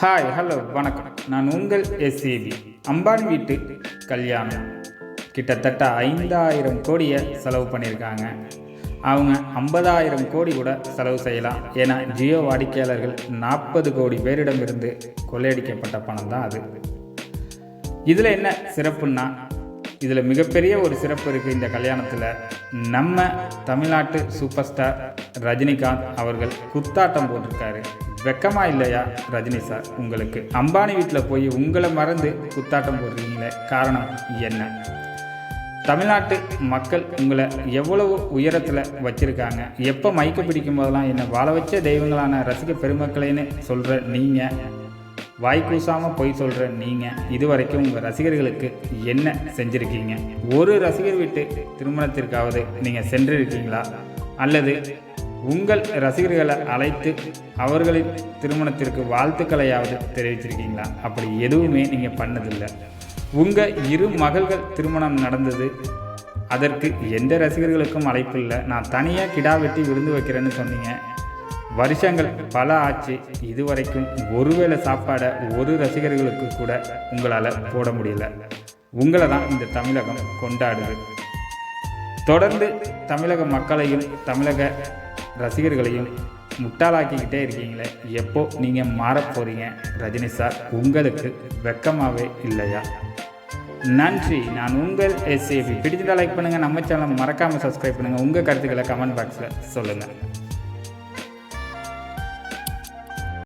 Hi hello வணக்கம். நான் உங்கள் எஸ்ஏபி அம்பானி வீட்டு கல்யாணம் கிட்டத்தட்ட ஐந்தாயிரம் கோடியை செலவு பண்ணியிருக்காங்க அவங்க ஐம்பதாயிரம் கோடி கூட செலவு செய்யலாம். ஏன்னா ஜியோ வாடிக்கையாளர்கள் நாற்பது கோடி பேரிடமிருந்து கொள்ளையடிக்கப்பட்ட பணம் தான் அது. இதில் என்ன சிறப்புன்னா இதில் மிகப்பெரிய ஒரு சிறப்பு இருக்குது இந்த கல்யாணத்தில். நம்ம தமிழ்நாட்டு சூப்பர் ஸ்டார் ரஜினிகாந்த் அவர்கள் குத்தாட்டம் போட்டிருக்காரு. வெக்கமா இல்லையா ரஜினி சார் உங்களுக்கு அம்பானி வீட்டில் போய் உங்களை மறந்து குத்தாட்டம் போடுறீங்களே காரணம் என்ன? தமிழ்நாட்டு மக்கள் உங்களை எவ்வளவு உயரத்தில் வச்சுருக்காங்க? எப்போ மயக்க பிடிக்கும் போதெல்லாம் என்னை வாழ வச்ச தெய்வங்களான ரசிக பெருமக்களேன்னு சொல்கிற நீங்கள் வாய் கூசாமல் பொய் சொல்கிற நீங்கள் இதுவரைக்கும் உங்கள் ரசிகர்களுக்கு என்ன செஞ்சுருக்கீங்க? ஒரு ரசிகர் வீட்டு திருமணத்திற்காவது நீங்கள் சென்றிருக்கீங்களா? அல்லது உங்கள் ரசிகர்களை அழைத்து அவர்களின் திருமணத்திற்கு வாழ்த்துக்களையாவது தெரிவிச்சிருக்கீங்களா? அப்படி எதுவுமே நீங்கள் பண்ணதில்லை. உங்கள் இரு மகள்கள் திருமணம் நடந்தது. அதற்கு எந்த ரசிகர்களுக்கும் அழைப்பு இல்லை. நான் தனியாக கிடா வெட்டி விருந்து வைக்கிறேன்னு சொன்னீங்க. வருஷங்கள் பல ஆச்சு. இதுவரைக்கும் ஒருவேளை சாப்பாடை ஒரு ரசிகர்களுக்கு கூட உங்களால் போட முடியல. உங்களை தான் இந்த தமிழகம் கொண்டாடுது. தொடர்ந்து தமிழக மக்களையும் தமிழக ரசிகர்களையும் முட்டாளாக்கிக்கிட்டே இருக்கீங்களே. எப்போ நீங்கள் மாறப் போகிறீங்க ரஜினி சார் உங்களுக்கு வெக்கமாகவே இல்லையா? நன்றி. நான் உங்கள் எஸ்ஏபி பிடிச்சிருந்தா லைக் பண்ணுங்கள் நம்ம சேனலை மறக்காமல் சப்ஸ்கிரைப் பண்ணுங்கள் உங்கள் கருத்துக்களை கமெண்ட் பாக்ஸில் சொல்லுங்கள்